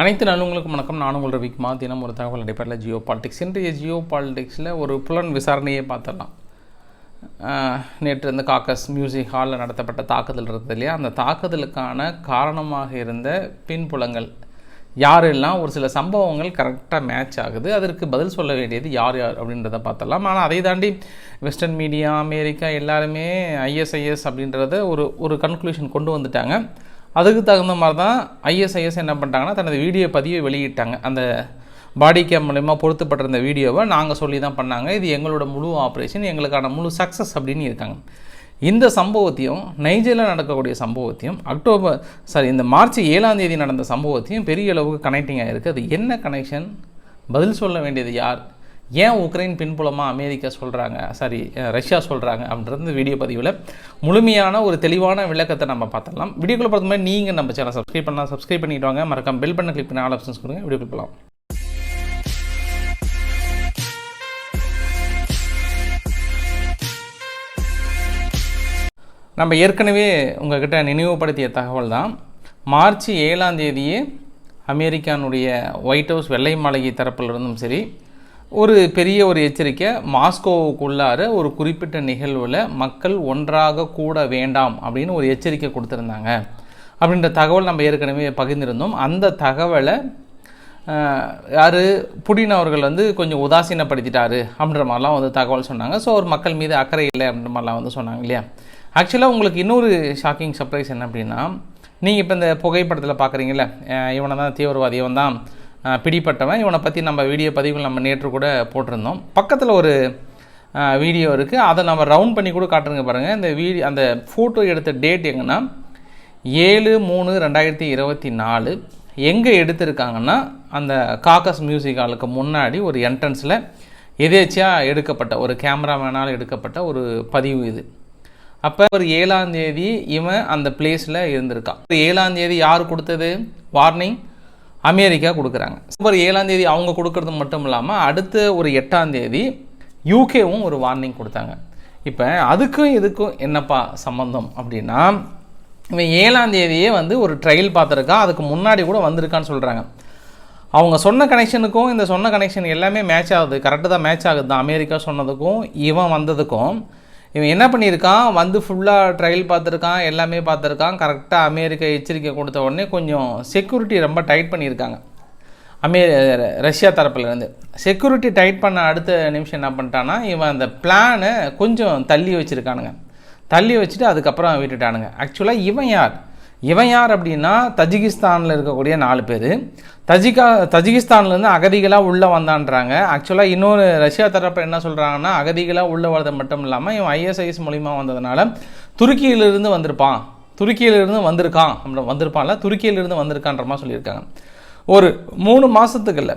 அனைத்து நல்லவங்களுக்கும் வணக்கம். நான் உங்கள் ரவிக்குமா தினம் ஒரு தகவல் அடிப்படையில் ஜியோ பாலிடிக்ஸ். இன்றைய ஜியோ பாலிடிக்ஸில் ஒரு புலன் விசாரணையை பார்த்துடலாம். நேற்று இந்த காக்கஸ் மியூசிக் ஹாலில் நடத்தப்பட்ட தாக்குதல் இருந்தது இல்லையா? அந்த தாக்குதலுக்கான காரணமாக இருந்த பின்புலங்கள் யாரெல்லாம்? ஒரு சில சம்பவங்கள் கரெக்டாக மேட்ச் ஆகுது. அதற்கு பதில் சொல்ல வேண்டியது யார் யார் அப்படின்றத பார்த்தலாம் ஆனால் அதை தாண்டி வெஸ்டர்ன் மீடியா அமெரிக்கா எல்லாருமே ஐஎஸ்ஐஎஸ் அப்படின்றத ஒரு ஒரு கன்க்ளூஷன் கொண்டு வந்துட்டாங்க. அதுக்கு தகுந்த மாதிரி தான் ஐஎஸ்ஐஎஸ் என்ன பண்ணிட்டாங்கன்னா தனது வீடியோ பதிவை வெளியிட்டாங்க. அந்த பாடி கேம் மூலயமா பொருத்தப்பட்டிருந்த வீடியோவை நாங்கள் சொல்லி தான் பண்ணாங்க. இது எங்களோட முழு ஆப்ரேஷன் எங்களுக்கான முழு சக்ஸஸ் அப்படின்னு இருக்காங்க. இந்த சம்பவத்தையும் நைஜரில் நடக்கக்கூடிய சம்பவத்தையும் அக்டோபர் சாரி இந்த மார்ச் ஏழாம் தேதி நடந்த சம்பவத்தையும் பெரிய அளவுக்கு கனெக்டிங் ஆகிருக்கு அது என்ன கனெக்ஷன் பதில் சொல்ல வேண்டியது யார்? ஏன் உக்ரைன் பின்புலமாக அமெரிக்கா சொல்கிறாங்க சாரி ரஷ்யா சொல்கிறாங்க அப்படின்றது இந்த வீடியோ பதிவில் முழுமையான ஒரு தெளிவான விளக்கத்தை நம்ம பார்த்துடலாம். வீடியோக்குள்ள பார்த்த மாதிரி நீங்கள் நம்ம சேனல் சப்ஸ்கிரைப் பண்ணலாம். சப்ஸ்கிரைப் பண்ணிட்டு வாங்க. மறக்காம பெல் பண்ண கிளிக் பண்ணி ஆல் ஆப்ஷன்ஸ் கொடுங்க. வீடியோக்குள்ள போகலாம் நம்ம ஏற்கனவே உங்ககிட்ட நினைவுபடுத்திய தகவல் தான் மார்ச் ஏழாம் தேதியே அமெரிக்கானுடைய ஒயிட் ஹவுஸ் வெள்ளை மாளிகை தரப்பில் இருந்தும் சரி ஒரு பெரிய ஒரு எச்சரிக்கை மாஸ்கோவுக்குள்ளார ஒரு குறிப்பிட்ட நிகழ்வில் மக்கள் ஒன்றாக கூட வேண்டாம் அப்படின்னு ஒரு எச்சரிக்கை கொடுத்துருந்தாங்க. அப்படின்ற தகவல் நம்ம ஏற்கனவே பகிர்ந்திருந்தோம். அந்த தகவலை யார்? புடின் அவர்கள் வந்து கொஞ்சம் உதாசீனப்படுத்திட்டாரு அப்படின்ற மாதிரிலாம் வந்து தகவல் சொன்னாங்க. ஸோ ஒரு மக்கள் மீது அக்கறை இல்லை அப்படின்ற மாதிரிலாம் வந்து சொன்னாங்க இல்லையா? ஆக்சுவலாக உங்களுக்கு இன்னொரு ஷாக்கிங் சர்ப்ரைஸ் என்ன அப்படின்னா நீங்கள் இப்போ இந்த புகைப்படத்தில் பார்க்குறீங்களே இவனை தான் தீவிரவாதி இவன் தான் பிடிப்பட்டவன் இவனை பற்றி நம்ம வீடியோ பதிவுகள் நம்ம நேற்று கூட போட்டிருந்தோம். பக்கத்தில் ஒரு வீடியோ இருக்குது அதை நம்ம ரவுண்ட் பண்ணி கூட காட்டுறங்க பாருங்கள் இந்த வீடியோ அந்த ஃபோட்டோ எடுத்த டேட் எங்கன்னா ஏழு மூணு ரெண்டாயிரத்தி இருபத்தி நாலு. எங்கே எடுத்திருக்காங்கன்னா அந்த காக்கஸ் மியூசிக் ஹாலுக்கு முன்னாடி ஒரு என்ட்ரன்ஸில் எதேச்சியாக எடுக்கப்பட்ட ஒரு கேமராமேனால் எடுக்கப்பட்ட ஒரு பதிவு இது. அப்போ ஒரு ஏழாம் தேதி இவன் அந்த பிளேஸில் இருந்திருக்கான். ஒரு ஏழாம் தேதி யார் கொடுத்தது? வார்னிங் அமெரிக்கா கொடுக்குறாங்க. ஒரு ஏழாம் தேதி அவங்க கொடுக்கறது மட்டும் இல்லாமல் அடுத்த ஒரு எட்டாம் தேதி யூகேவும் ஒரு வார்னிங் கொடுத்தாங்க. இப்போ அதுக்கும் இதுக்கும் என்னப்பா சம்மந்தம் அப்படின்னா இவன் ஏழாம் தேதியே வந்து ஒரு ட்ரையல் பார்த்துருக்கான். அதுக்கு முன்னாடி கூட வந்திருக்கான்னு சொல்கிறாங்க அவங்க சொன்ன கனெக்ஷனுக்கும் இந்த சொன்ன கனெக்ஷன் எல்லாமே மேட்ச் ஆகுது. கரெக்டாக தான் மேட்ச் ஆகுது தான். அமெரிக்கா சொன்னதுக்கும் இவன் வந்ததுக்கும் இவன் என்ன பண்ணியிருக்கான்? வந்து ஃபுல்லாக ட்ரையல் பார்த்துருக்கான் எல்லாமே பார்த்துருக்கான். கரெக்டாக அமெரிக்கா எச்சரிக்கை கொடுத்த உடனே கொஞ்சம் செக்யூரிட்டி ரொம்ப டைட் பண்ணியிருக்காங்க. அமே ரஷ்யா தரப்புலேருந்து. செக்யூரிட்டி டைட் பண்ண அடுத்த நிமிஷம் என்ன பண்ணிட்டான்னா இவன் அந்த பிளானை கொஞ்சம் தள்ளி வச்சுருக்கானுங்க. தள்ளி வச்சுட்டு அதுக்கப்புறம் விட்டுட்டானுங்க. ஆக்சுவலாக இவன் யார்? இவன் யார் அப்படின்னா தஜிகிஸ்தானில் இருக்கக்கூடிய நாலு பேர். தஜிகா தஜிகிஸ்தான்லேருந்து அகதிகளாக உள்ளே வந்தான்றாங்க. ஆக்சுவலாக இன்னொரு ரஷ்யா தரப்பு என்ன சொல்கிறாங்கன்னா அகதிகளாக உள்ளே வரது மட்டும் இல்லாமல் இவன் ஐஎஸ்ஐஎஸ் மூலிமா வந்ததுனால துருக்கியிலிருந்து வந்திருப்பான். துருக்கியிலிருந்து வந்திருக்கான். அப்படி வந்திருப்பான்ல துருக்கியிலிருந்து வந்திருக்கான்ற மாதிரி சொல்லியிருக்காங்க. ஒரு மூணு மாதத்துக்கு இல்லை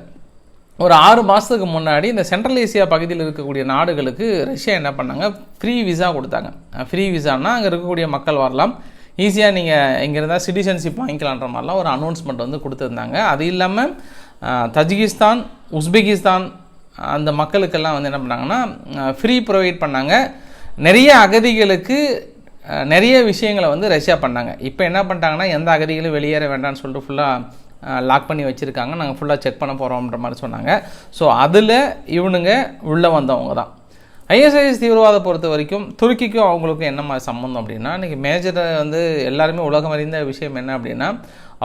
ஒரு ஆறு மாதத்துக்கு முன்னாடி இந்த சென்ட்ரல் ஏசியா பகுதியில் இருக்கக்கூடிய நாடுகளுக்கு ரஷ்யா என்ன பண்ணாங்க ஃப்ரீ விசா கொடுத்தாங்க. ஃப்ரீ விசான்னா அங்கே இருக்கக்கூடிய மக்கள் வரலாம். ஈஸியாக நீங்கள் இங்கே இருந்தால் சிட்டிசன்ஷிப் வாங்கிக்கலான்ற மாதிரிலாம் ஒரு அனௌன்ஸ்மெண்ட் வந்து கொடுத்துருந்தாங்க. அது இல்லாமல் தஜிகிஸ்தான் உஸ்பெகிஸ்தான் அந்த மக்களுக்கெல்லாம் வந்து என்ன பண்ணாங்கன்னா ஃப்ரீ ப்ரொவைட் பண்ணாங்க. நிறைய அகதிகளுக்கு நிறைய விஷயங்களை வந்து ரஷ்யா பண்ணாங்க. இப்போ என்ன பண்ணிட்டாங்கன்னா எந்த அகதிகளும் வெளியேற வேண்டாம்னு சொல்லிட்டு ஃபுல்லாக லாக் பண்ணி வச்சுருக்காங்க. நாங்கள் ஃபுல்லாக செக் பண்ண போகிறோம்ன்ற மாதிரி சொன்னாங்க. ஸோ அதில் இவனுங்க உள்ளே வந்தவங்க தான் ஐஎஸ்ஐஎஸ் தீவிரவாதம் பொறுத்த வரைக்கும் துருக்கிக்கும் அவங்களுக்கும் என்ன மாதிரி சம்மந்தம் அப்படின்னா இன்றைக்கி மேஜரை வந்து எல்லாருமே உலகம் அறிந்த விஷயம் என்ன அப்படின்னா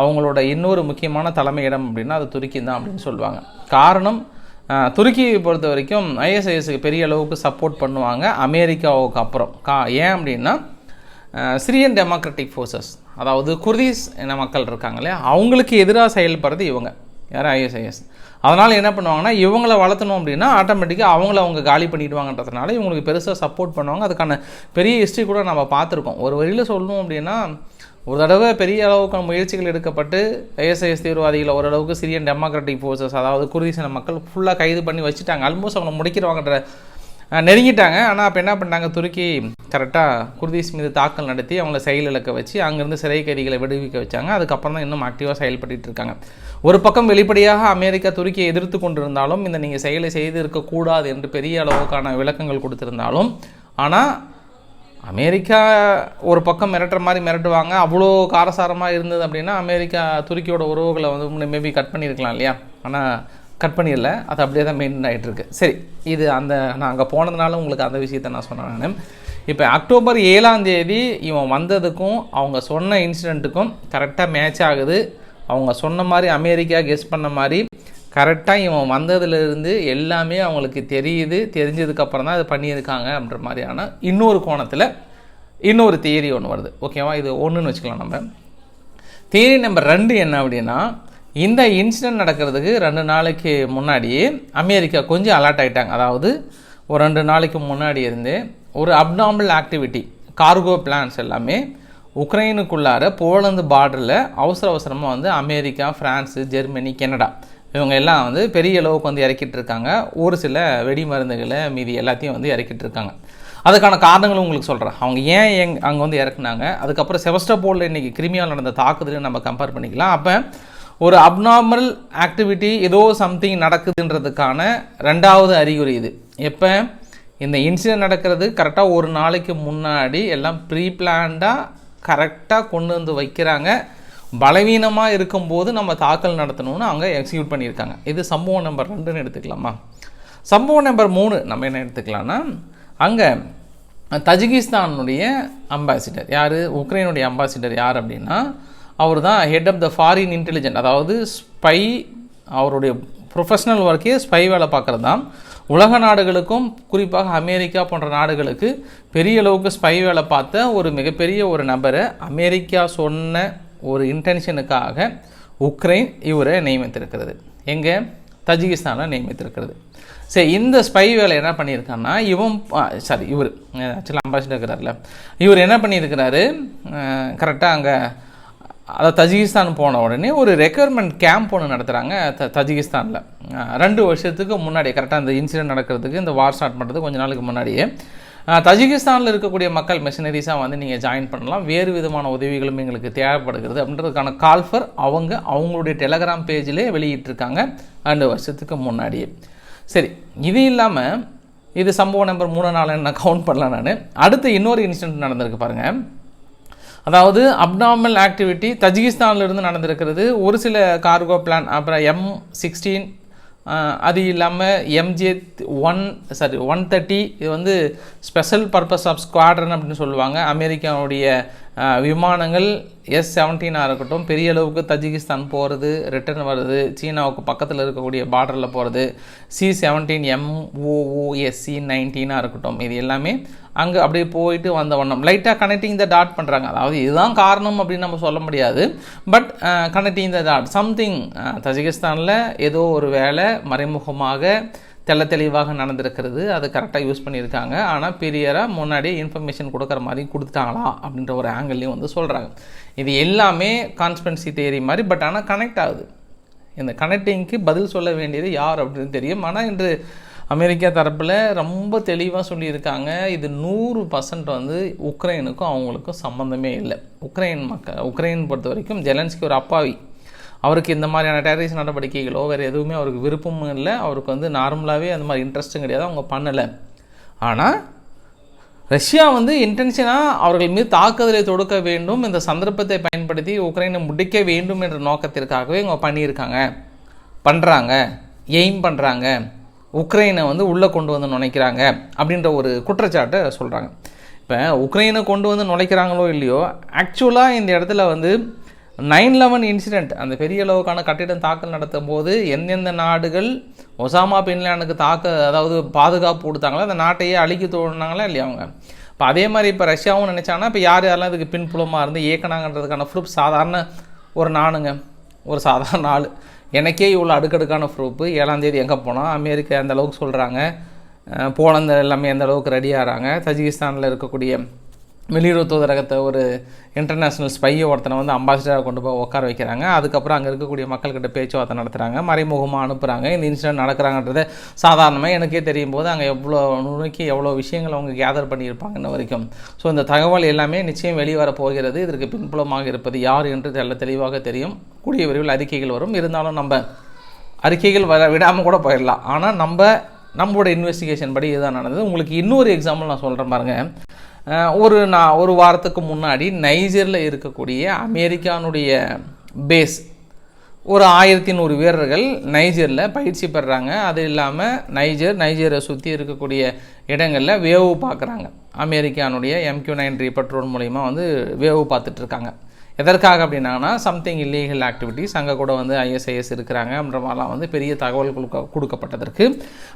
அவங்களோட இன்னொரு முக்கியமான தலைமையிடம் அப்படின்னா அது துருக்கி தான் அப்படின்னு சொல்லுவாங்க. காரணம் துருக்கியை பொறுத்த வரைக்கும் ஐஎஸ்ஐஎஸ்க்கு பெரிய அளவுக்கு சப்போர்ட் பண்ணுவாங்க அமெரிக்காவுக்கு அப்புறம். கா ஏன் அப்படின்னா சிரியன் டெமோக்ராட்டிக் ஃபோர்ஸஸ் அதாவது குர்தீஸ் இன மக்கள் இருக்காங்க இல்லையா அவங்களுக்கு எதிராக செயல்படுறது இவங்க. யார்? ஐஎஸ்ஐஎஸ். அதனால் என்ன பண்ணுவாங்கன்னா இவங்கள வளர்த்தணும் அப்படின்னா ஆட்டோமேட்டிக்காக அவங்கள அவங்க காலி பண்ணிடுவாங்கன்றதுனால இவங்களுக்கு பெருசாக சப்போர்ட் பண்ணுவாங்க. அதுக்கான பெரிய ஹிஸ்ட்ரி கூட நம்ம பார்த்துருக்கோம். ஒரு வழியில் சொல்லணும் அப்படின்னா ஒரு தடவை பெரிய அளவுக்கான முயற்சிகள் எடுக்கப்பட்டு ஐஎஸ்ஐஎஸ் தீவிரவாதிகளை ஓரளவுக்கு சிரியன் டெமோக்ராட்டிக் ஃபோர்ஸஸ் அதாவது குர்தீஸ் மக்கள் ஃபுல்லாக கைது பண்ணி வச்சுட்டாங்க. ஆல்மோஸ்ட் அவங்களை முடிக்கிறவாங்கன்ற நெருங்கிட்டாங்க. ஆனால் அப்போ என்ன பண்ணாங்க? துருக்கி கரெக்டாக குர்தீஸ் மீது தாக்கல் நடத்தி அவங்கள செயல் இழக்க வச்சு அங்கேருந்து சிறை கைதிகளை விடுவிக்க வச்சாங்க. அதுக்கப்புறம் தான் இன்னும் ஆக்டிவாக செயல்பட்டு இருக்காங்க. ஒரு பக்கம் வெளிப்படையாக அமெரிக்கா துருக்கியை எதிர்த்து கொண்டிருந்தாலும் இந்த நீங்கள் செயலை செய்து இருக்கக்கூடாது என்று பெரிய அளவுக்கான விளக்கங்கள் கொடுத்திருந்தாலும் ஆனால் அமெரிக்கா ஒரு பக்கம் மிரட்டுற மாதிரி மிரட்டுவாங்க. அவ்வளோ காரசாரமாக இருந்தது அப்படின்னா அமெரிக்கா துருக்கியோட உறவுகளை வந்து மேபி கட் பண்ணியிருக்கலாம் இல்லையா? ஆனால் கட் பண்ணிடல. அது அப்படியே தான் மெயின் ஆகிட்டுருக்கு சரி இது அந்த நான் அங்கே போனதுனால உங்களுக்கு அந்த விஷயத்த நான் சொன்னேன் நான். இப்போ அக்டோபர் ஏழாம் தேதி இவன் வந்ததுக்கும் அவங்க சொன்ன இன்சிடெண்ட்டுக்கும் கரெக்டாக மேட்ச் ஆகுது. அவங்க சொன்ன மாதிரி அமெரிக்கா கெஸ் பண்ண மாதிரி கரெக்டாக இவன் வந்ததுலேருந்து எல்லாமே அவங்களுக்கு தெரியுது. தெரிஞ்சதுக்கப்புறம் தான் அது பண்ணியிருக்காங்க அப்படின்ற மாதிரியான இன்னொரு கோணத்தில் இன்னொரு தியரி ஒன்று வருது. ஓகேவா இது ஒன்றுன்னு வச்சுக்கலாம் நம்ம. தியரி நம்பர் ரெண்டு என்ன அப்படின்னா இந்த இன்சிடென்ட் நடக்கிறதுக்கு ரெண்டு நாளைக்கு முன்னாடியே அமெரிக்கா கொஞ்சம் அலர்ட் ஆகிட்டாங்க அதாவது ஒரு ரெண்டு நாளைக்கு முன்னாடி இருந்து ஒரு அப்நார்மல் ஆக்டிவிட்டி கார்கோ பிளான்ஸ் எல்லாமே உக்ரைனுக்குள்ளார போலந்து பார்டரில் அவசர அவசரமாக வந்து அமெரிக்கா ஃப்ரான்ஸு ஜெர்மனி கனடா இவங்க எல்லாம் வந்து பெரிய அளவுக்கு வந்து இறக்கிட்டு இருக்காங்க. ஒரு சில வெடி மருந்துகளை மீதி எல்லாத்தையும் வந்து இறக்கிட்டு இருக்காங்க. அதுக்கான காரணங்களும் உங்களுக்கு சொல்கிறேன் அவங்க ஏன் எங் அங்கே வந்து இறக்குனாங்க? அதுக்கப்புறம் செவஸ்டபோலில் இன்றைக்கி கிரிமியால் நடந்த தாக்குதலையும் நம்ம கம்பேர் பண்ணிக்கலாம். அப்போ ஒரு அப்நார்மல் ஆக்டிவிட்டி ஏதோ சம்திங் நடக்குதுன்றதுக்கான ரெண்டாவது அறிகுறி இது. எப்போ? இந்த இன்சிடென்ட் நடக்கிறது கரெக்டாக ஒரு நாளைக்கு முன்னாடி எல்லாம் ப்ரீ பிளான்டாக கரெக்டாக கொண்டு வந்து வைக்கிறாங்க. பலவீனமாக இருக்கும்போது நம்ம தாக்கல் நடத்தணும்னு அவங்க எக்ஸிக்யூட் பண்ணியிருக்காங்க. இது சம்பவம் நம்பர் ரெண்டுன்னு எடுத்துக்கலாமா? சம்பவம் நம்பர் மூணு நம்ம என்ன எடுத்துக்கலாம்னா அங்கே தஜிகிஸ்தானுடைய அம்பாசிடர் யார்? உக்ரைனுடைய அம்பாசிடர் யார் அப்படின்னா அவர் தான் head of the foreign intelligent அதாவது ஸ்பை அவருடைய ப்ரொஃபஷனல் ஒர்க்கே ஸ்பை வேலை பார்க்குறது தான் உலக நாடுகளுக்கும் குறிப்பாக அமெரிக்கா போன்ற நாடுகளுக்கு பெரிய அளவுக்கு ஸ்பை வேலை பார்த்த ஒரு மிகப்பெரிய ஒரு நபரை அமெரிக்கா சொன்ன ஒரு இன்டென்ஷனுக்காக உக்ரைன் இவரை நியமித்திருக்கிறது. எங்கே? தஜிகிஸ்தானில் நியமித்திருக்கிறது. சரி இந்த ஸ்பை வேலை என்ன பண்ணியிருக்கான்னா இவன் சாரி இவர் ஆக்சுவலாக அம்பாசிடர் இருக்கிறார்ல. இவர் என்ன பண்ணியிருக்கிறாரு? கரெக்டாக அங்கே அதாவது தஜிகிஸ்தான் போன உடனே ஒரு ரெக்யர்மெண்ட் கேம்ப் ஒன்று நடத்துகிறாங்க த தஜிகிஸ்தானில். ரெண்டு வருஷத்துக்கு முன்னாடி கரெக்டாக இந்த இன்சிடென்ட் நடக்கிறதுக்கு இந்த வார் ஸ்டார்ட் பண்ணுறதுக்கு கொஞ்ச நாளுக்கு முன்னாடியே தஜிகிஸ்தானில் இருக்கக்கூடிய மக்கள் மிஷினரிஸாக வந்து நீங்கள் ஜாயின் பண்ணலாம். வேறு விதமான உதவிகளும் எங்களுக்கு தேவைப்படுகிறது அப்படின்றதுக்கான கால்ஃபர் அவங்க அவங்களுடைய டெலகிராம் பேஜிலே வெளியிட்டிருக்காங்க ரெண்டு வருஷத்துக்கு முன்னாடியே. சரி இது இல்லாமல் இது சம்பவம் நம்பர் மூணு நாலு நான் கவுண்ட் பண்ணலாம் நான். அடுத்து இன்னொரு இன்சிடென்ட் நடந்திருக்கு பாருங்கள் அதாவது அப்நார்மல் ஆக்டிவிட்டி தஜிகிஸ்தானில் இருந்து நடந்திருக்கிறது. ஒரு சில கார்கோ பிளான் அப்புறம் எம் சிக்ஸ்டீன் அது இல்லாமல் MJ one sorry one thirty இது வந்து ஸ்பெஷல் பர்பஸ் ஆஃப் ஸ்குவாட்ரன் அப்படின்னு சொல்லுவாங்க. அமெரிக்காவுடைய விமானங்கள் எஸ் செவன்டீனாக இருக்கட்டும் பெரிய அளவுக்கு தஜிகிஸ்தான் போகிறது ரிட்டர்ன் வருது சீனாவுக்கு பக்கத்தில் இருக்கக்கூடிய பார்டரில் போகிறது சி செவன்டீன் எம்ஓஓஎஸ்சி நைன்டீனாக இருக்கட்டும் இது எல்லாமே அங்கே அப்படியே போயிட்டு வந்த வண்ணம். லைட்டாக கனெக்டிங் த டாட் பண்ணுறாங்க அதாவது இதுதான் காரணம் அப்படின்னு நம்ம சொல்ல முடியாது. But connecting the dot something தஜிகிஸ்தானில் ஏதோ ஒரு வேலை மறைமுகமாக தெள்ள தெளிவாக நடந்திருக்கிறது. அது கரெக்டாக யூஸ் பண்ணியிருக்காங்க. ஆனால் பெரியராக முன்னாடியே இன்ஃபர்மேஷன் கொடுக்குற மாதிரி கொடுத்துட்டாங்களா அப்படின்ற ஒரு ஆங்கிள்லையும் வந்து சொல்கிறாங்க இது எல்லாமே கான்ஸ்பென்சி தேரி மாதிரி பட் ஆனால் கனெக்ட் ஆகுது. இந்த கனெக்டிங்க்கு பதில் சொல்ல வேண்டியது யார் அப்படின்னு தெரியும். ஆனால் இன்று அமெரிக்கா தரப்பில் ரொம்ப தெளிவாக சொல்லியிருக்காங்க. இது நூறு பர்சன்ட் வந்து உக்ரைனுக்கும் அவங்களுக்கும் சம்மந்தமே இல்லை. உக்ரைன் மக்கள் உக்ரைன் பொறுத்த வரைக்கும் ஜெலன்ஸ்கி ஒரு அப்பாவி. அவருக்கு இந்த மாதிரியான டெரரிஸ்ட் நடவடிக்கைகளோ வேறு எதுவுமே அவருக்கு விருப்பமும் இல்லை. அவருக்கு வந்து நார்மலாகவே அந்த மாதிரி இன்ட்ரெஸ்ட்டும் கிடையாது. அவங்க பண்ணலை. ஆனால் ரஷ்யா வந்து இன்டென்ஷனாக அவர்கள் மீது தாக்குதலை தொடுக்க வேண்டும். இந்த சந்தர்ப்பத்தை பயன்படுத்தி உக்ரைனை முடிக்க வேண்டும் என்ற நோக்கத்திற்காகவே இவங்க பண்ணியிருக்காங்க. பண்ணுறாங்க எய்ம் பண்ணுறாங்க உக்ரைனை வந்து உள்ளே கொண்டு வந்து நுழைக்கிறாங்க அப்படின்ற ஒரு குற்றச்சாட்டை சொல்கிறாங்க இப்போ உக்ரைனை கொண்டு வந்து நுழைக்கிறாங்களோ இல்லையோ ஆக்சுவலாக இந்த இடத்துல வந்து நைன் லெவன் இன்சிடெண்ட் அந்த பெரிய அளவுக்கான கட்டிடம் தாக்கல் நடத்தும் போது எந்தெந்த நாடுகள் ஒசாமா பின்லேனுக்கு தாக்க அதாவது பாதுகாப்பு கொடுத்தாங்களோ அந்த நாட்டையே அழிக்க தோணுனாங்களா இல்லையா அவங்க? இப்போ அதே மாதிரி இப்போ ரஷ்யாவும் நினச்சாங்கன்னா இப்போ யார் யாரெல்லாம் இதுக்கு பின்புலமாக இருந்து இயக்கினாங்கன்றதுக்கான ப்ரூஃப் சாதாரண ஒரு நானுங்க ஒரு சாதாரண ஆள். எனக்கே இவ்வளோ அடுக்கடுக்கான ப்ரூஃபு ஏழாந்தேதி எங்கே போனோம்? அமெரிக்கா எந்த அளவுக்கு சொல்கிறாங்க போலந்து எல்லாமே எந்த அளவுக்கு ரெடி ஆகிறாங்க? தஜிகிஸ்தானில் இருக்கக்கூடிய வெளியுறவு தூதரகத்தை ஒரு இன்டர்நேஷ்னல் ஸ்பையை ஒருத்தனை வந்து அம்பாசிடராக கொண்டு போய் உட்கார வைக்கிறாங்க. அதுக்கப்புறம் அங்கே இருக்கக்கூடிய மக்கள்கிட்ட பேச்சுவார்த்தை நடத்துகிறாங்க மறைமுகமாக அனுப்புகிறாங்க இந்த இன்சிடென்ட் நடக்கிறாங்கன்றத சாதாரணமாக எனக்கே தெரியும் போது அங்கே எவ்வளோ நுணுக்கி எவ்வளோ விஷயங்கள் அவங்க கேதர் பண்ணியிருப்பாங்க இன்ன வரைக்கும். ஸோ இந்த தகவல் எல்லாமே நிச்சயம் வெளிவர போகிறது. இதற்கு பின்புலமாக இருப்பது யார் என்று தெல்ல தெளிவாக தெரியும். கூடிய விரைவில் அறிக்கைகள் வரும். இருந்தாலும் நம்ம அறிக்கைகள் வர விடாமல் கூட போயிடலாம். ஆனால் நம்ம நம்மளோட இன்வெஸ்டிகேஷன் படி இதுதான் நடந்தது. உங்களுக்கு இன்னொரு எக்ஸாம்பிள் நான் சொல்கிறேன் பாருங்கள் ஒரு நான் ஒரு வாரத்துக்கு முன்னாடி நைஜரில் இருக்கக்கூடிய அமெரிக்கானுடைய பேஸ் ஒரு ஆயிரத்தி நூறு வீரர்கள் நைஜரில் பயிற்சி பெறுறாங்க அது இல்லாமல் நைஜர் நைஜரை சுற்றி இருக்கக்கூடிய இடங்களில் வேவு பார்க்குறாங்க. அமெரிக்கானுடைய எம்கியூ நைன் பெட்ரோல் மூலிமா வந்து வேவு பார்த்துட்ருக்காங்க எதற்காக அப்படின்னாங்கன்னா சம்திங் இல்லீகல் ஆக்டிவிட்டிஸ் அங்கே கூட வந்து ஐஎஸ்ஐஎஸ் இருக்கிறாங்க அப்படின்ற மாதிரிலாம் வந்து பெரிய தகவல் கொடுக்க கொடுக்கப்பட்டதற்கு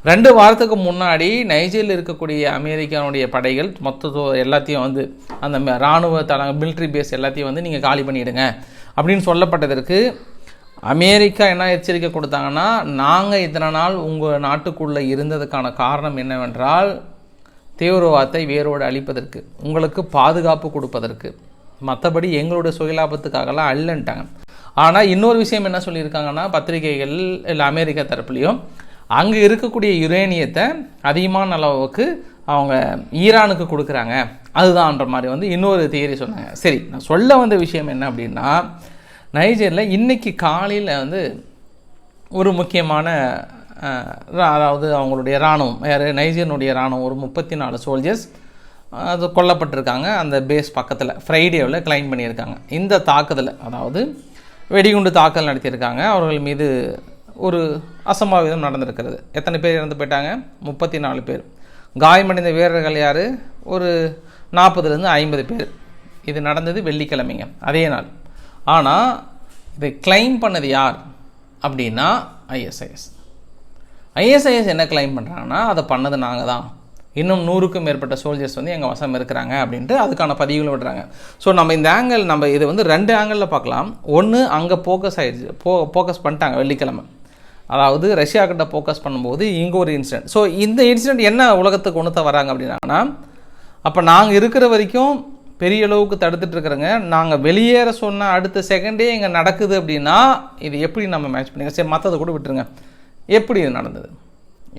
ரெண்டு வாரத்துக்கு முன்னாடி நைஜரில் இருக்கக்கூடிய அமெரிக்கானுடைய படைகள் மொத்த எல்லாத்தையும் வந்து அந்த ம- இராணுவ தள மிலிட்ரி பேஸ் எல்லாத்தையும் வந்து நீங்கள் காலி பண்ணிவிடுங்க அப்படின்னு சொல்லப்பட்டதற்கு அமெரிக்கா என்ன எச்சரிக்கை கொடுத்தாங்கன்னா நாங்கள் இத்தனை நாள் உங்கள் நாட்டுக்குள்ளே இருந்ததுக்கான காரணம் என்னவென்றால் தீவிரவாதத்தை வேரோடு அழிப்பதற்கு உங்களுக்கு பாதுகாப்பு கொடுப்பதற்கு. மற்றபடி எங்களோட சுயலாபத்துக்காகலாம் அல்லன்ட்டாங்க. ஆனால் இன்னொரு விஷயம் என்ன சொல்லியிருக்காங்கன்னா பத்திரிகைகள் இல்லை அமெரிக்கா தரப்புலையும் அங்கே இருக்கக்கூடிய யுரேனியத்தை அதிகமான அளவுக்கு அவங்க ஈரானுக்கு கொடுக்குறாங்க. அதுதான்ற மாதிரி வந்து இன்னொரு தியரி சொன்னாங்க. சரி நான் சொல்ல வந்த விஷயம் என்ன அப்படின்னா நைஜரில் இன்றைக்கி காலையில் வந்து ஒரு முக்கியமான ரா- அதாவது அவங்களுடைய இராணுவம் வேறு நைஜீரியனுடைய இராணுவம் ஒரு முப்பத்தி நாலு சோல்ஜர்ஸ் அது கொல்லப்பட்டிருக்காங்க. அந்த பேஸ் பக்கத்தில் ஃப்ரைடேவில் கிளைம் பண்ணியிருக்காங்க. இந்த தாக்குதல் அதாவது வெடிகுண்டு தாக்குதல் நடத்தியிருக்காங்க. அவர்கள் மீது ஒரு அசம்பாவிதம் நடந்திருக்கிறது. எத்தனை பேர் இறந்து போயிட்டாங்க? முப்பத்தி நாலு பேர். காயமடைந்த வீரர்கள் யார்? ஒரு நாற்பதுலேருந்து ஐம்பது பேர். இது நடந்தது வெள்ளிக்கிழமைங்க அதே நாள். ஆனால் இதை கிளைம் பண்ணது யார்? அப்படின்னா ஐஎஸ்ஐஎஸ் ஐஎஸ்ஐஎஸ் என்ன கிளைம் பண்ணுறாங்கன்னா அதை பண்ணது நாங்கள் தான் இன்னும் நூறுக்கும் மேற்பட்ட சோல்ஜர்ஸ் வந்து எங்கள் வசம் இருக்கிறாங்க அப்படின்ட்டு அதுக்கான பதிவுகளும் விடுறாங்க. ஸோ நம்ம இந்த ஆங்கிள் நம்ம இது வந்து ரெண்டு ஆங்கிளில் பார்க்கலாம். ஒன்று அங்கே ஃபோக்கஸ் ஆகிடுச்சு போ ஃபோக்கஸ் பண்ணிட்டாங்க வெள்ளிக்கிழமை. அதாவது ரஷ்யா கிட்ட ஃபோக்கஸ் பண்ணும்போது இங்கே ஒரு இன்சிடென்ட் ஸோ இந்த இன்சிடென்ட் என்ன உலகத்துக்கு கொண்டு வராங்க அப்படின்னா அப்போ நாங்கள் இருக்கிற வரைக்கும் பெரிய அளவுக்கு தடுத்துட்டு இருக்கிறோங்க. நாங்கள் வெளியேற சொன்ன அடுத்த செகண்டே இங்கே நடக்குது அப்படின்னா இது எப்படி நம்ம மேட்ச் பண்ணிங்க சரி மற்றதை கூட விட்டுருங்க. எப்படி இது நடந்தது?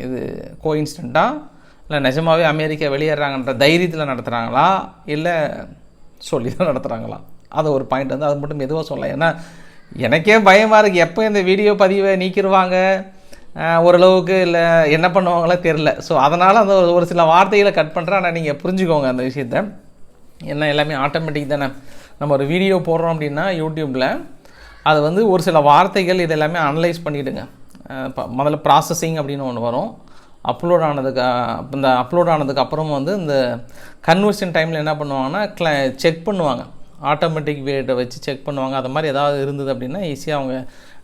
இது கோ இன்சிடெண்ட்டாக இல்லை நிஜமாகவே அமெரிக்கா வெளியேறாங்கன்ற தைரியத்தில் நடத்துகிறாங்களா இல்லை சொல்லி தான் நடத்துகிறாங்களா அது ஒரு பாயிண்ட் வந்து அது மட்டும் எதுவும் சொல்லலாம். ஏன்னா எனக்கே பயமாக இருக்குது எப்போ இந்த வீடியோ பதிவை நீக்கிடுவாங்க? ஓரளவுக்கு இல்லை என்ன பண்ணுவாங்களோ தெரில ஸோ அதனால் அந்த ஒரு- ஒரு சில வார்த்தைகளை கட் பண்ணுறேன் ஆனால் நீங்கள் புரிஞ்சுக்கோங்க அந்த விஷயத்த. என்ன எல்லாமே ஆட்டோமேட்டிக் தானே. நம்ம ஒரு வீடியோ போடுறோம் அப்படின்னா யூடியூப்பில் அது வந்து ஒரு சில வார்த்தைகள் இது எல்லாமே அனலைஸ் பண்ணிவிடுங்க முதல்ல ப்ராசஸிங் அப்படின்னு ஒன்று வரும். அப்லோட் ஆனதுக்கு இந்த அப்லோட் ஆனதுக்கு அப்புறம் வந்து இந்த கன்வர்ஷன் டைமில் என்ன பண்ணுவாங்கன்னா க்ள செக் பண்ணுவாங்க. ஆட்டோமேட்டிக் வேட்டை வச்சு செக் பண்ணுவாங்க. அது மாதிரி ஏதாவது இருந்தது அப்படின்னா ஈஸியாக அவங்க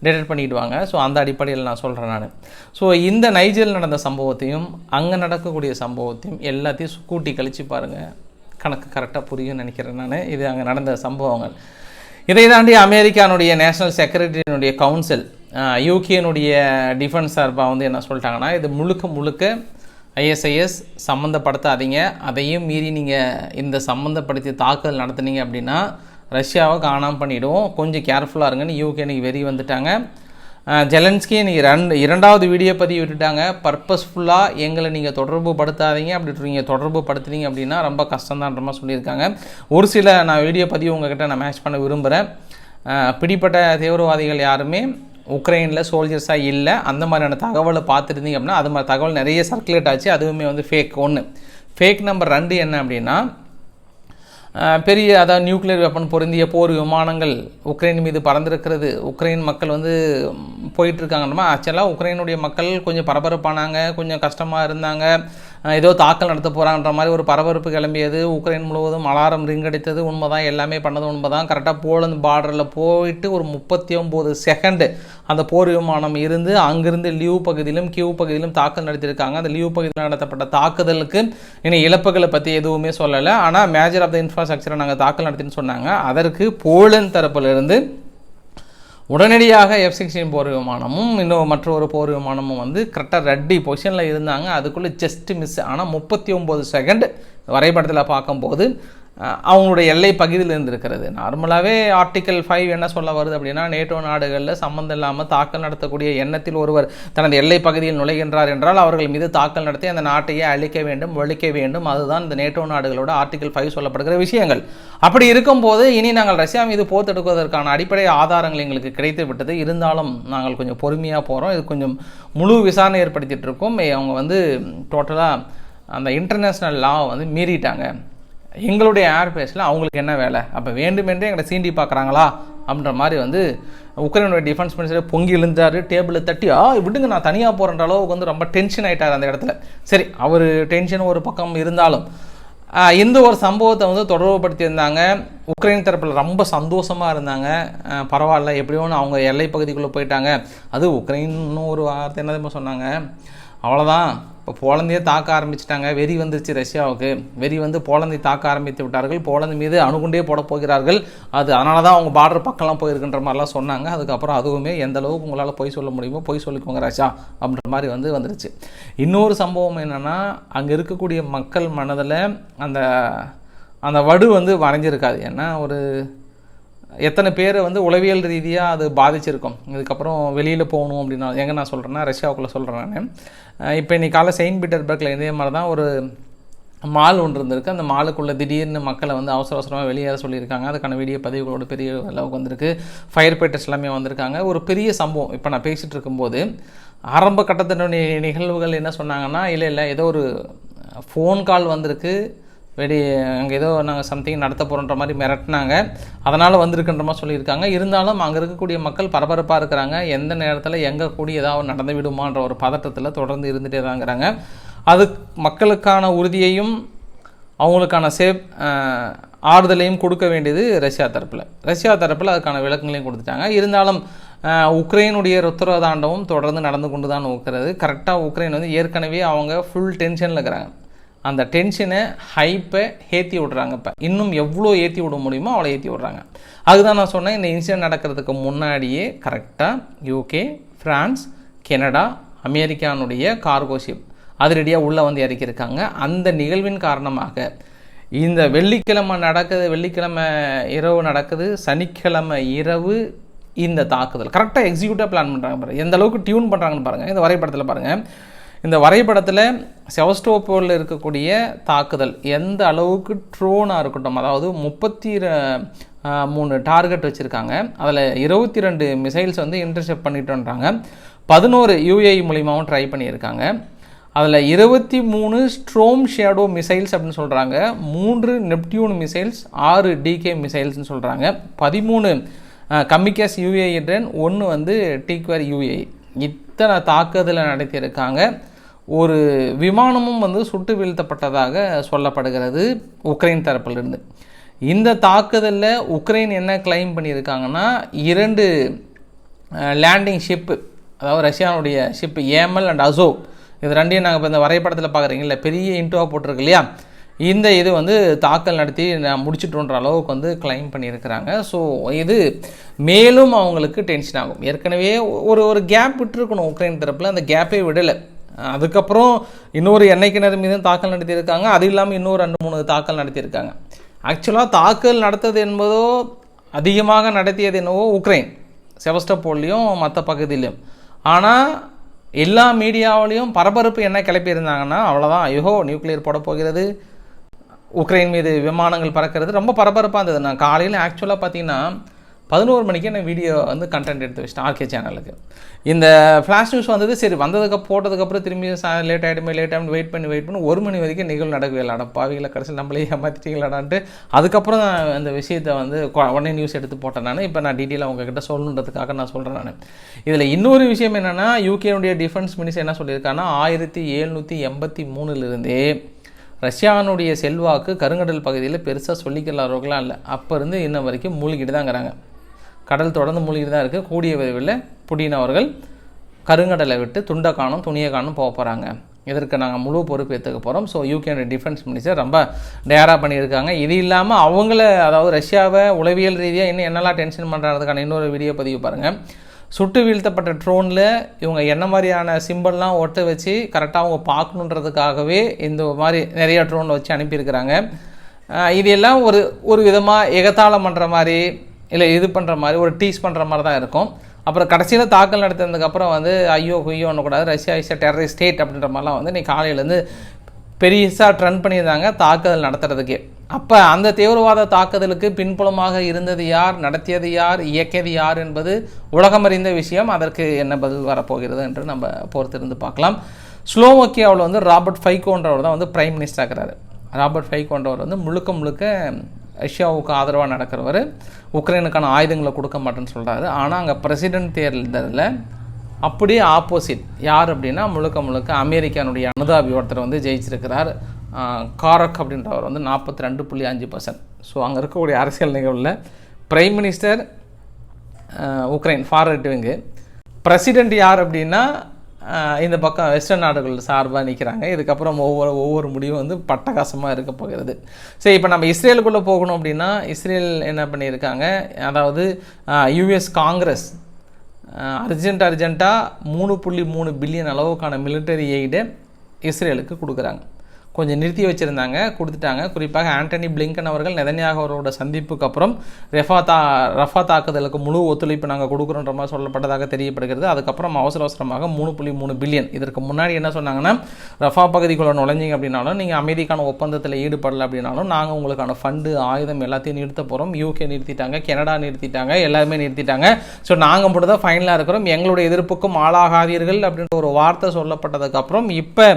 டிடெக்ட் பண்ணிவிடுவாங்க ஸோ அந்த அடிப்படையில் நான் சொல்கிறேன் நான். ஸோ இந்த நைஜரில் நடந்த சம்பவத்தையும் அங்கே நடக்கக்கூடிய சம்பவத்தையும் எல்லாத்தையும் கூட்டி கழிச்சு பாருங்கள் கணக்கு கரெக்டாக புரியும்னு நினைக்கிறேன் நான். இது அங்கே நடந்த சம்பவங்கள். இதை தாண்டி அமெரிக்கானுடைய நேஷனல் செக்ரட்டரியினுடைய கவுன்சில் யூகேனுடைய டிஃபென்ஸ் சார்பாக வந்து என்ன சொல்லிட்டாங்கன்னா இது முழுக்க முழுக்க ஐஎஸ்ஐஎஸ் சம்மந்தப்படுத்தாதீங்க அதையும் மீறி நீங்கள் இந்த சம்மந்தப்படுத்தி தாக்குதல் நடத்துனீங்க அப்படின்னா ரஷ்யாவை காணாமல் பண்ணிவிடுவோம் கொஞ்சம் கேர்ஃபுல்லாக இருங்கன்னு யூகே வெறி வந்துட்டாங்க. ஜெலன்ஸ்கி நீங்கள் ரெண்டு இரண்டாவது வீடியோ பதிவு விட்டுட்டாங்க. பர்பஸ்ஃபுல்லாக எங்களை நீங்கள் தொடர்பு படுத்தாதீங்க. அப்படி நீங்கள் தொடர்பு படுத்துனீங்க அப்படின்னா ரொம்ப கஷ்டம்தான்ற மாதிரி சொல்லியிருக்காங்க. ஒரு சில நான் வீடியோ பதிவு உங்ககிட்ட நான் மேட்ச் பண்ண விரும்புகிறேன் பிடிப்பட்ட தீவிரவாதிகள் யாருமே உக்ரைனில் சோல்ஜர்ஸாக இல்லை. அந்த மாதிரியான தகவலை பார்த்துருந்தீங்க அப்படின்னா அது மாதிரி தகவல் நிறைய சர்க்குலேட் ஆச்சு. அதுவுமே வந்து ஃபேக் ஒன்று ஃபேக் நம்பர் ரெண்டு என்ன அப்படின்னா பெரிய அதாவது நியூக்ளியர் வெப்பன் பொருந்திய போர் விமானங்கள் உக்ரைன் மீது பறந்திருக்கிறது. உக்ரைன் மக்கள் வந்து போயிட்டுருக்காங்கன்றமா? ஆக்சுவலாக உக்ரைனுடைய மக்கள் கொஞ்சம் பரபரப்பானாங்க கொஞ்சம் கஷ்டமாக இருந்தாங்க. ஏதோ தாக்கல் நடத்த போகிறாங்கன்ற மாதிரி ஒரு பரபரப்பு கிளம்பியது. உக்ரைன் முழுவதும் அலாரம் ரிங் அடித்தது. உண்மைதான் எல்லாமே பண்ணது உண்மை தான் கரெக்டாக போலந்து பார்டரில் போயிட்டு ஒரு முப்பத்தி ஒம்பது செகண்டு அந்த போர் விமானம் இருந்து அங்கிருந்து லீவ் பகுதியிலும் கியூ பகுதியிலும் தாக்கல் நடத்தியிருக்காங்க. அந்த லியூ பகுதியில் நடத்தப்பட்ட தாக்குதலுக்கு இனி இழப்புகளை பற்றி எதுவுமே சொல்லலை. ஆனால் மேஜர் ஆஃப் த இன்ஃப்ராஸ்ட்ரக்சரை நாங்கள் தாக்கல் நடத்தின்னு சொன்னாங்க. அதற்கு போலந்து தரப்பிலிருந்து உடனடியாக எஃப் சிக்ஸ்டீன் போர் விமானமும் இன்னும் மற்றொரு போர் விமானமும் வந்து கரெக்டாக ரெட்டி பொசிஷனில் இருந்தாங்க. அதுக்குள்ளே ஜஸ்ட் மிஸ் ஆனால் முப்பத்தி ஒம்பது செகண்ட் வரைபடத்தில் பார்க்கும்போது அவங்களுடைய எல்லை பகுதியில் இருந்திருக்கிறது. நார்மலாகவே ஆர்டிக்கல் ஃபைவ் என்ன சொல்ல வருது அப்படின்னா நேட்டோ நாடுகளில் சம்மந்தம் இல்லாமல் தாக்கல் நடத்தக்கூடிய எண்ணத்தில் ஒருவர் தனது எல்லை பகுதியில் நுழைகின்றார் என்றால் அவர்கள் மீது தாக்கல் நடத்தி அந்த நாட்டையே அழிக்க வேண்டும் ஒழிக்க வேண்டும். அதுதான் இந்த நேட்டோ நாடுகளோட ஆர்டிக்கல் ஃபைவ் சொல்லப்படுகிற விஷயங்கள். அப்படி இருக்கும்போது இனி நாங்கள் ரஷ்யா மீது போர் தடுக்குவதற்கான அடிப்படை ஆதாரங்கள் எங்களுக்கு கிடைத்து விட்டது. இருந்தாலும் நாங்கள் கொஞ்சம் பொறுமையாக போகிறோம் இது கொஞ்சம் முழு விசாரணை ஏற்படுத்திட்டு இருக்கோம். அவங்க வந்து டோட்டலாக அந்த இன்டர்நேஷ்னல் லா வந்து மீறிட்டாங்க. எங்களுடைய ஏர்பேஸில் அவங்களுக்கு என்ன வேலை? அப்போ வேண்டுமென்றே எங்களை சீண்டி பார்க்குறாங்களா? அப்படின்ற மாதிரி வந்து உக்ரைனுடைய டிஃபென்ஸ் மினிஸ்டர் பொங்கி எழுந்தார் டேபிளில் தட்டி ஆ விடுங்க நான் தனியாக போகிறன்ற அளவுக்கு வந்து ரொம்ப டென்ஷன் ஆகிட்டார் அந்த இடத்துல. சரி அவர் டென்ஷன் ஒரு பக்கம் இருந்தாலும் இந்த ஒரு சம்பவத்தை வந்து தொடர்புபடுத்தியிருந்தாங்க உக்ரைன் தரப்பில் ரொம்ப சந்தோஷமாக இருந்தாங்க. பரவாயில்ல எப்படியோன்னு அவங்க எல்லை பகுதிக்குள்ளே போயிட்டாங்க. அது உக்ரைன்னு ஒரு வார்த்தை என்ன சொன்னாங்க? அவ்வளோதான் இப்போ போலந்தையே தாக்க ஆரம்பிச்சிட்டாங்க. வெறி வந்துருச்சு ரஷ்யாவுக்கு. வெறி வந்து போலந்தை தாக்க ஆரம்பித்து விட்டார்கள். போலந்து மீது அணுகுண்டே போட போகிறார்கள். அது அதனால தான் அவங்க பார்டர் பக்கம்லாம் போயிருக்குன்ற மாதிரிலாம் சொன்னாங்க. அதுக்கப்புறம் அதுவுமே எந்த அளவுக்கு உங்களால் பொய் சொல்ல முடியுமோ பொய் சொல்லிக்கோங்க ரஷ்யா அப்படின்ற மாதிரி வந்து வந்துருச்சு. இன்னொரு சம்பவம் என்னென்னா அங்கே இருக்கக்கூடிய மக்கள் மனதில் அந்த அந்த வடு வந்து வரைஞ்சிருக்காது. ஏன்னா ஒரு எத்தனை பேரை வந்து உளவியல் ரீதியாக அது பாதிச்சிருக்கும்? இதுக்கப்புறம் வெளியில் போகணும் அப்படின்னா எங்கே நான் சொல்கிறேன்னா ரஷ்யாவுக்குள்ளே சொல்கிறேன் நான். இப்போ இன்னைக்கு காலை செயின்ட் பீட்டர்பர்க்கில் இதே மாதிரி தான் ஒரு மால் ஒன்று இருந்திருக்கு. அந்த மாலுக்குள்ளே திடீர்னு மக்களை வந்து அவசர அவசரமாக வெளியேற சொல்லியிருக்காங்க. அதுக்கான வீடியோ பதிவுகளோட பெரிய அளவுக்கு வந்திருக்கு. ஃபயர் ஃபைட்டர்ஸ் எல்லாமே வந்திருக்காங்க. ஒரு பெரிய சம்பவம். இப்போ நான் பேசிகிட்டு இருக்கும்போது ஆரம்ப கட்டத்தினுடைய நிகழ்வுகள் என்ன சொன்னாங்கன்னா இல்லை இல்லை ஏதோ ஒரு ஃபோன் கால் வந்திருக்கு. வெடி அங்கே ஏதோ நாங்கள் சம்திங் நடத்த போகிறோன்ற மாதிரி மிரட்டினாங்க. அதனால் வந்திருக்குன்ற மாதிரி சொல்லியிருக்காங்க. இருந்தாலும் அங்கே இருக்கக்கூடிய மக்கள் பரபரப்பாக இருக்கிறாங்க. எந்த நேரத்தில் எங்கே கூடி ஏதாவது நடந்து விடுமான்ற ஒரு பதட்டத்தில் தொடர்ந்து இருந்துகிட்டே தாங்கிறாங்க அது மக்களுக்கான உறுதியையும் அவங்களுக்கான சேஃப் ஆறுதலையும் கொடுக்க வேண்டியது ரஷ்யா தரப்பில். ரஷ்யா தரப்பில் அதுக்கான விளக்கங்களையும் கொடுத்துட்டாங்க. இருந்தாலும் உக்ரைனுடைய ருத்ரதாண்டவம் தொடர்ந்து நடந்து கொண்டு தான் இருக்கிறது கரெக்டாக உக்ரைன் வந்து ஏற்கனவே அவங்க ஃபுல் டென்ஷனில் இருக்கிறாங்க. அந்த டென்ஷனை ஹைப்பை ஏற்றி விட்றாங்க இப்போ. இன்னும் எவ்வளோ ஏற்றி விட முடியுமோ அவ்வளோ ஏற்றி விட்றாங்க. அதுதான் நான் சொன்னேன் இந்த இன்சிடென்ட் நடக்கிறதுக்கு முன்னாடியே கரெக்டாக யூகே ஃப்ரான்ஸ் கெனடா அமெரிக்கானுடைய கார்கோ ஷிப் அதிரடியாக உள்ளே வந்து இறக்கியிருக்காங்க. அந்த நிகழ்வின் காரணமாக இந்த வெள்ளிக்கிழமை நடக்குது வெள்ளிக்கிழமை இரவு நடக்குது சனிக்கிழமை இரவு இந்த தாக்குதல். கரெக்டாக எக்ஸிக்யூட்டாக பிளான் பண்ணுறாங்க பாருங்கள் எந்த அளவுக்கு டியூன் பண்ணுறாங்கன்னு பாருங்கள் இந்த வரைபடத்தில் பாருங்கள் இந்த வரைபடத்தில் செவஸ்டோப்போவில் இருக்கக்கூடிய தாக்குதல் எந்த அளவுக்கு ட்ரோனாக இருக்கட்டும் அதாவது முப்பத்தி மூணு டார்கெட் வச்சுருக்காங்க. அதில் இருபத்தி ரெண்டு மிசைல்ஸ் வந்து இன்டர்செப்ட் பண்ணிட்டோன்றாங்க. பதினோரு யூஏஇ மூலியமாகவும் ட்ரை பண்ணியிருக்காங்க. அதில் இருபத்தி மூணு ஸ்ட்ரோம் ஷேடோ மிசைல்ஸ் அப்படின்னு சொல்கிறாங்க மூன்று நெப்டியூன் மிசைல்ஸ் ஆறு டிகே மிசைல்ஸ்னு சொல்கிறாங்க பதிமூணு கம்மிகேஸ் யூஏஇ ட்ரென் ஒன்று வந்து டீக்வேர் யூஏஇ. இத்தனை தாக்குதலை நடத்தியிருக்காங்க. ஒரு விமானமும் வந்து சுட்டு வீழ்த்தப்பட்டதாக சொல்லப்படுகிறது உக்ரைன் தரப்பிலிருந்து. இந்த தாக்குதலில் உக்ரைன் என்ன கிளைம் பண்ணியிருக்காங்கன்னா இரண்டு லேண்டிங் ஷிப்பு அதாவது ரஷ்யானுடைய ஷிப்பு ஏமல் அண்ட் அசோ இது ரெண்டையும் நாங்கள் இப்போ இந்த வரைபடத்தில் பார்க்குறீங்களா பெரிய இன்டோவாக போட்டிருக்கு இல்லையா? இந்த இது வந்து தாக்கல் நடத்தி நான் முடிச்சுட்டோன்ற அளவுக்கு வந்து கிளைம் பண்ணியிருக்கிறாங்க. ஸோ இது மேலும் அவங்களுக்கு டென்ஷன் ஆகும். ஏற்கனவே ஒரு ஒரு கேப் விட்டுருக்கணும் உக்ரைன் தரப்பில். அந்த கேப்பே விடலை. அதுக்கப்புறம் இன்னொரு எண்ணெய் கிணறு மீதும் தாக்கல் நடத்தியிருக்காங்க. அது இல்லாமல் இன்னொரு ரெண்டு மூணு தாக்கல் நடத்தியிருக்காங்க. ஆக்சுவலாக தாக்கல் நடத்தது என்பதோ அதிகமாக நடத்தியது என்னவோ உக்ரைன். செவஸ்டபோல்லையும் மற்ற பகுதியிலையும் ஆனால் எல்லா மீடியாவிலையும் பரபரப்பு என்ன கிளப்பியிருந்தாங்கன்னா அவ்வளோதான் ஐயோ நியூக்ளியர் போட போகிறது. உக்ரைன் மீது விமானங்கள் பறக்கிறது. ரொம்ப பரபரப்பாக இருந்தது. நான் காலையில் ஆக்சுவலாக பார்த்தீங்கன்னா பதினோரு மணிக்கு நான் வீடியோ வந்து கண்டென்ட் எடுத்து வச்சிட்டேன் ஆர்கே சேனலுக்கு இந்த ஃப்ளாஷ் நியூஸ் வந்தது சரி வந்ததுக்கு போட்டதுக்கப்புறம் திரும்பி லேட் ஆகிடுமே லேட் ஆகிடும் வெயிட் பண்ணி வெயிட் பண்ணி ஒரு மணி வரைக்கும் நிகழ்வு நடக்கவே இல்லை. பாவிகளை கடைசியில் நம்மளே ஏமாற்றிட்டீங்களாடான்ட்டு அதுக்கப்புறம் நான் அந்த விஷயத்தை வந்து உடனே நியூஸ் எடுத்து போட்டேன் நான். இப்போ நான் டீட்டெயிலாக உங்ககிட்ட சொல்லணுன்றதுக்காக நான் சொல்கிறேன் நான். இதில் இன்னொரு விஷயம் என்னென்னா யூகேனுடைய டிஃபென்ஸ் மினிஸ்டர் என்ன சொல்லியிருக்காங்கன்னா ஆயிரத்தி எழுநூற்றி எண்பத்தி மூணுலேருந்தே ரஷ்யானுடைய செல்வாக்கு கருங்கடல் பகுதியில் பெருசாக சொல்லிக்கலாதவர்களாம் இல்லை. அப்போ இருந்து இன்ன வரைக்கும் மூழ்கிட்டு தாங்கிறாங்க கடல் தொடர்ந்து மூழ்கிட்டு தான் இருக்குது கூடிய விரைவில் புடின் அவர்கள் கருங்கடலை விட்டு துண்டை காணும் துணியை காணும் போக போகிறாங்க இதற்கு நாங்கள் முழு பொறுப்பு ஏற்றுக்க போகிறோம் ஸோ யூகேனுடைய டிஃபென்ஸ் மினிஸ்டர் ரொம்ப டேராக பண்ணியிருக்காங்க. இது இல்லாமல் அவங்கள அதாவது ரஷ்யாவை உளவியல் ரீதியாக இன்னும் என்னெல்லாம் டென்ஷன் பண்ணுறதுக்கான இன்னொரு வீடியோ பதிவு பாருங்கள் சுட்டு வீழ்த்தப்பட்ட ட்ரோனில் இவங்க என்ன மாதிரியான சிம்பிள்லாம் ஒட்ட வச்சு கரெக்டாக அவங்க பார்க்கணுன்றதுக்காகவே இந்த மாதிரி நிறைய ட்ரோன் வச்சு அனுப்பியிருக்கிறாங்க. இது எல்லாம் ஒரு ஒரு விதமாக எகத்தாளம் பண்ணுற மாதிரி இல்லை இது பண்ணுற மாதிரி ஒரு டீஸ் பண்ணுற மாதிரி தான் இருக்கும். அப்புறம் கடைசியில் தாக்கல் நடத்தினதுக்கப்புறம் வந்து ஐயோ குய்யோ கூடாது ரஷ்யா இஸ் டெரரிஸ்ட் ஸ்டேட் அப்படின்ற மாதிரிலாம் வந்து இன்னைக்கு காலையிலேருந்து பெரியசாக ட்ரெண்ட் பண்ணியிருந்தாங்க தாக்குதல் நடத்துறதுக்கே. அப்போ அந்த தீவிரவாத தாக்குதலுக்கு பின்புலமாக இருந்தது யார் நடத்தியது யார் இயக்கியது யார் என்பது உலகமறிந்த விஷயம். அதற்கு என்ன பதில் வரப்போகிறது என்று நம்ம பொறுத்திருந்து பார்க்கலாம். ஸ்லோவோக்கியாவில் வந்து ராபர்ட் ஃபைகோன்றவர் தான் வந்து பிரைம் மினிஸ்டர் இருக்கிறாரு ராபர்ட் ஃபைகோன்றவர் வந்து முழுக்க முழுக்க ரஷ்யாவுக்கு ஆதரவாக நடக்கிறவர் உக்ரைனுக்கான ஆயுதங்களை கொடுக்க மாட்டேன்னு சொல்கிறாரு ஆனால் அங்கே பிரசிடென்ட் தேர்தலில் அப்படியே ஆப்போசிட் யார் அப்படின்னா முழுக்க முழுக்க அமெரிக்கானுடைய அனுதாபி ஒருத்தர் வந்து ஜெயிச்சிருக்கிறார். காரக் அப்படின்றவர் வந்து நாற்பத்தி ரெண்டு புள்ளி அஞ்சு பர்சன்ட் ஸோ அங்கே இருக்கக்கூடிய அரசியல் நிகழ்வில் prime minister Ukraine forward wing president யார் அப்படின்னா இந்த பக்கம் வெஸ்டர்ன் நாடுகள் சார்பாக நிற்கிறாங்க இதுக்கப்புறம் ஒவ்வொரு ஒவ்வொரு முடிவும் வந்து பட்டகாசமாக இருக்க போகிறது. சரி இப்போ நம்ம இஸ்ரேலுக்குள்ளே போகணும் அப்படின்னா இஸ்ரேல் என்ன பண்ணியிருக்காங்க? அதாவது யுஎஸ் காங்கிரஸ் அர்ஜென்ட் அர்ஜென்ட்டாக மூணு புள்ளி மூணு பில்லியன் அளவுக்கான மிலிட்டரி எய்டு இஸ்ரேலுக்கு கொடுக்குறாங்க. கொஞ்சம் நிறுத்தி வச்சுருந்தாங்க கொடுத்துட்டாங்க. குறிப்பாக ஆண்டனி பிளிங்கன் அவர்கள் நெதன்யாக அவரோட சந்திப்புக்கு அப்புறம் ரெஃபா தா ரஃபா தாக்குதலுக்கு முழு ஒத்துழைப்பு நாங்கள் கொடுக்குறோன்ற மாதிரி சொல்லப்பட்டதாக தெரியப்படுகிறது. அதுக்கப்புறம் அவசர அவசரமாக மூணு புள்ளி மூணு பில்லியன். இதற்கு முன்னாடி என்ன சொன்னாங்கன்னா ரஃபா பகுதிக்குள்ளே நுழைஞ்சிங்க அப்படின்னாலும் நீங்கள் அமைதிக்கான ஒப்பந்தத்தில் ஈடுபடலை அப்படின்னாலும் நாங்கள் உங்களுக்கான ஃபண்டு ஆயுதம் எல்லாத்தையும் நிறுத்த போகிறோம் யூகே நிறுத்திட்டாங்க கனடா நிறுத்திட்டாங்க எல்லாருமே நிறுத்திட்டாங்க. ஸோ நாங்கள் மட்டும் தான் ஃபைனலாக இருக்கிறோம். எங்களுடைய எதிர்ப்புக்கும் ஆளாகாதீர்கள் அப்படின்ற ஒரு வார்த்தை சொல்லப்பட்டதுக்கப்புறம் இப்போ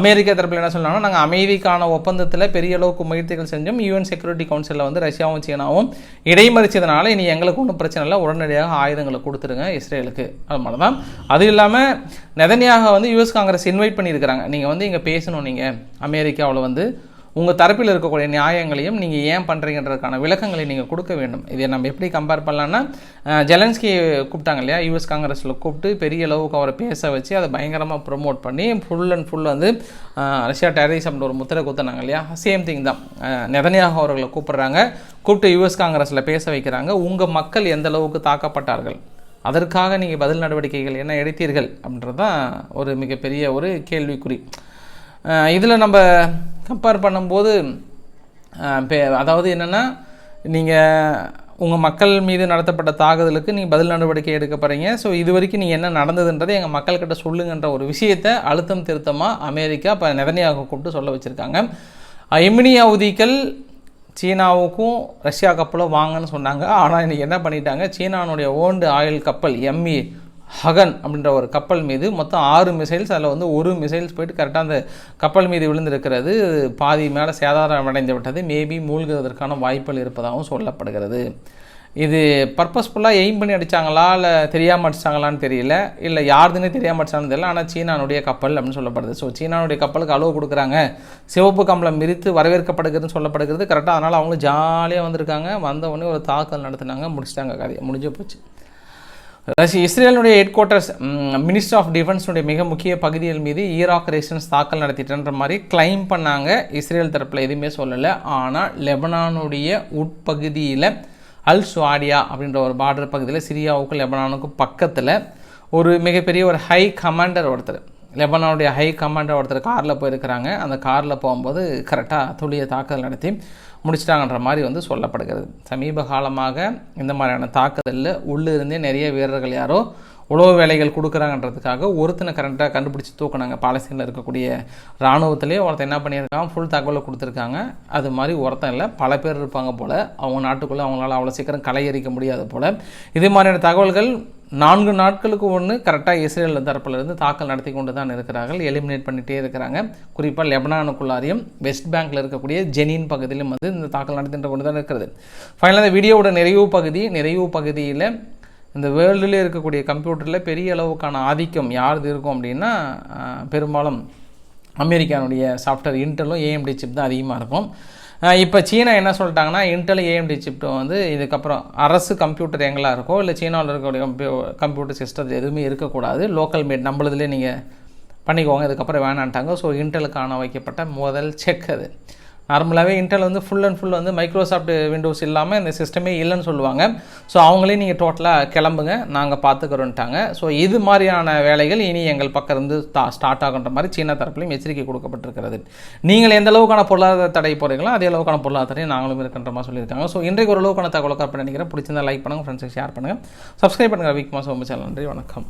அமெரிக்க தரப்பில் என்ன சொன்னாங்கன்னா நாங்கள் அமைதிக்கான ஒப்பந்தத்தில் பெரிய அளவுக்கு முயற்சிகள் செஞ்சும் யூஎன் செக்யூரிட்டி கவுன்சிலில் வந்து ரஷ்யாவும் சீனாவும் இடைமறிச்சதுனால இனி எங்களுக்கு ஒன்றும் பிரச்சனை இல்லை. உடனடியாக ஆயுதங்களை கொடுத்துருங்க இஸ்ரேலுக்கு. அது மாதிரி தான் அது இல்லாமல் நெதனியாக வந்து யூஎஸ் காங்கிரஸ் இன்வைட் பண்ணியிருக்கிறாங்க. நீங்கள் வந்து இங்கே பேசணும் நீங்கள் அமெரிக்காவில் வந்து உங்கள் தரப்பில் இருக்கக்கூடிய நியாயங்களையும் நீங்கள் ஏன் பண்ணுறீங்கன்றதுக்கான விளக்கங்களை நீங்கள் கொடுக்க வேண்டும். இதை நம்ம எப்படி கம்பேர் பண்ணலான்னா ஜெலன்ஸ்கி கூப்பிட்டாங்க இல்லையா? யூஎஸ் காங்கிரஸில் கூப்பிட்டு பெரிய அளவுக்கு அவரை பேச வச்சு அதை பயங்கரமாக ப்ரொமோட் பண்ணி ஃபுல் அண்ட் ஃபுல் வந்து ரஷ்யா டெரரிசம்னு ஒரு முத்திரை குத்துனாங்க இல்லையா? சேம் திங் தான். நெதனியாக அவர்களை கூப்பிடுறாங்க. கூப்பிட்டு யூஎஸ் காங்கிரஸில் பேச வைக்கிறாங்க. உங்கள் மக்கள் எந்த அளவுக்கு தாக்கப்பட்டார்கள்? அதற்காக நீங்கள் பதில் நடவடிக்கைகள் என்ன எடுத்தீர்கள்? அப்படின்றது தான் ஒரு மிகப்பெரிய ஒரு கேள்விக்குறி. இதில் நம்ம கம்பேர் பண்ணும்போது அதாவது என்னென்னா நீங்கள் உங்கள் மக்கள் மீது நடத்தப்பட்ட தாக்குதலுக்கு நீங்கள் பதில் நடவடிக்கை எடுக்க போகிறீங்க ஸோ இது வரைக்கும் நீங்கள் என்ன நடந்ததுன்றதை எங்கள் மக்கள்கிட்ட சொல்லுங்கன்ற ஒரு விஷயத்தை அழுத்தம் திருத்தமாக அமெரிக்கா இப்போ நெதனியாக கூப்பிட்டு சொல்ல வச்சுருக்காங்க. எமினி அவதிகள் சீனாவுக்கும் ரஷ்யா கப்பலும் வாங்கன்னு சொன்னாங்க. ஆனால் இன்றைக்கி என்ன பண்ணிட்டாங்க? சீனானுடைய ஓண்டு ஆயில் கப்பல் எம்இ ஹகன் அப்படின்ற ஒரு கப்பல் மீது மொத்தம் ஆறு மிசைல்ஸ் அதில் வந்து ஒரு மிசைல்ஸ் போயிட்டு கரெக்டாக அந்த கப்பல் மீது விழுந்திருக்கிறது. பாதி மேலே சேதாரம் அடைந்து விட்டது. மேபி மூழ்குவதற்கான வாய்ப்புகள் இருப்பதாகவும் சொல்லப்படுகிறது. இது பர்பஸ்ஃபுல்லாக எய்ம் பண்ணி அடிச்சாங்களா? இல்லை தெரியாமல் அடிச்சாங்களான்னு தெரியல. இல்லை யாருதுன்னு தெரியாமல் அடிச்சாங்கன்னு தெரியல. ஆனால் சீனானுடைய கப்பல் அப்படின்னு சொல்லப்படுது. ஸோ சீனானுடைய கப்பலுக்கு அளவு கொடுக்குறாங்க. சிவப்பு கம்பளம் மிரித்து வரவேற்கப்படுகிறதுன்னு சொல்லப்படுகிறது. கரெக்டாக அதனால் அவங்களும் ஜாலியாக வந்திருக்காங்க. வந்தவொடனே ஒரு தாக்கல் நடத்துனாங்க. முடிச்சிட்டாங்க. கதையை முடிஞ்சு போச்சு. ரஷ்ய இஸ்ரேலுடைய ஹெட் குவார்ட்டர்ஸ் மினிஸ்டர் ஆஃப் டிஃபென்ஸுடைய மிக முக்கிய பகுதிகள் மீது ஈராக் ரேஷன்ஸ் தாக்கல் நடத்திட்டுன்ற மாதிரி கிளைம் பண்ணாங்க. இஸ்ரேல் தரப்பில் எதுவுமே சொல்லலை. ஆனால் லெபனானுடைய உட்பகுதியில் அல் சுவாடியா அப்படின்ற ஒரு பார்டர் பகுதியில் சிரியாவுக்கும் லெபனானுக்கும் பக்கத்தில் ஒரு மிகப்பெரிய ஒரு ஹை கமாண்டர் ஒருத்தர். லெபனானுடைய ஹை கமாண்டர் ஒருத்தர் காரில் போயிருக்கிறாங்க. அந்த காரில் போகும்போது கரெக்டாக துளிய தாக்குதல் நடத்தி முடிச்சிட்டாங்கன்ற மாதிரி வந்து சொல்லப்படுகிறது. சமீப காலமாக இந்த மாதிரியான தாக்குதலில் உள்ளிருந்தே நிறைய வீரர்கள் யாரோ உழவு வேலைகள் கொடுக்குறாங்கன்றதுக்காக ஒருத்தனை கரெக்டாக கண்டுபிடிச்சி தூக்குனாங்க. பாலஸ்தீனில் இருக்கக்கூடிய இராணுவத்திலே ஒருத்தன் என்ன பண்ணியிருக்காங்க ஃபுல் தகவலை கொடுத்துருக்காங்க. அது மாதிரி ஒருத்தன் இல்லை பல பேர் இருப்பாங்க போல். அவங்க நாட்டுக்குள்ளே அவங்களால அவ்வளோ சீக்கிரம் களையறிக்க முடியாது போல். இது மாதிரியான தகவல்கள் நான்கு நாட்களுக்கு ஒன்று கரெக்டாக இஸ்ரேல் தரப்பிலிருந்து தாக்கல் நடத்தி கொண்டு தான் இருக்கிறார்கள். எலிமினேட் பண்ணிகிட்டே இருக்கிறாங்க. குறிப்பாக லெபனானுக்குள்ளாரையும் வெஸ்ட் பேங்க்கில் இருக்கக்கூடிய ஜெனின் பகுதியிலும் வந்து இந்த தாக்கல் நடத்தின்ற கொண்டு தான் இருக்கிறது ஃபைனலாக இந்த வீடியோவோட நிறைவு பகுதி நிறைவு பகுதியில் இந்த வேர்ல்டுலேயே இருக்கக்கூடிய கம்ப்யூட்டரில் பெரிய அளவுக்கான ஆதிக்கம் யாருது இருக்கும் அப்படின்னா பெரும்பாலும் அமெரிக்கானுடைய சாஃப்ட்வேர் இன்டெலும் ஏஎம்டி சிப் தான் அதிகமாக இருக்கும். இப்போ சீனா என்ன சொல்லிட்டாங்கன்னா இன்டெல் ஏஎம்டி சிப்ட்டு வந்து இதுக்கப்புறம் அரசு கம்ப்யூட்டர் எங்கெல்லாம் இருக்கோ இல்லை சீனாவில் இருக்கக்கூடிய கம்ப்யூ கம்ப்யூட்டர் சிஸ்டம் எதுவுமே இருக்கக்கூடாது. லோக்கல் மேட் நம்மளதுலேயே நீங்கள் பண்ணிக்கோங்க இதுக்கப்புறம் வேணான்ட்டாங்க. ஸோ இன்டெலுக்கான வைக்கப்பட்ட முதல் செக் அது. நார்மலாகவே இன்டெல் வந்து ஃபுல் அண்ட் ஃபுல் வந்து மைக்ரோசாஃப்ட் விண்டோஸ் இல்லாமல் இந்த சிஸ்டமே இல்லைன்னு சொல்லுவாங்க. ஸோ அவங்களே நீங்கள் டோட்டலாக கிளம்புங்க. நாங்கள் பார்த்துக்கிறோன்ட்டாங்க ஸோ இது மாதிரியான வேலைகள் இனி எங்கள் பக்கம் இருந்து ஸ்டார்ட் ஆகுன்ற மாதிரி சீனா தரப்புலையும் எச்சரிக்கை கொடுக்கப்பட்டிருக்கிறது. நீங்கள் எந்த அளவுக்கான பொருளாதார தடை போகிறீங்களோ அதே அளவுக்கான பொருளாதார தடை நாங்களும் இருக்கின்ற மாதிரி சொல்லியிருக்காங்க. ஸோ இன்றைக்கு ஒரு அளவுக்கான தகவலை கற்பனை நினைக்கிறேன். பிடிச்சிருந்தா லைக் பண்ணுங்கள் ஃப்ரெண்ட்ஸுக்கு ஷேர் பண்ணுங்கள் சப்ஸ்கிரைப் பண்ணுங்கள் வீக் மாதம் ரொம்ப நன்றி வணக்கம்.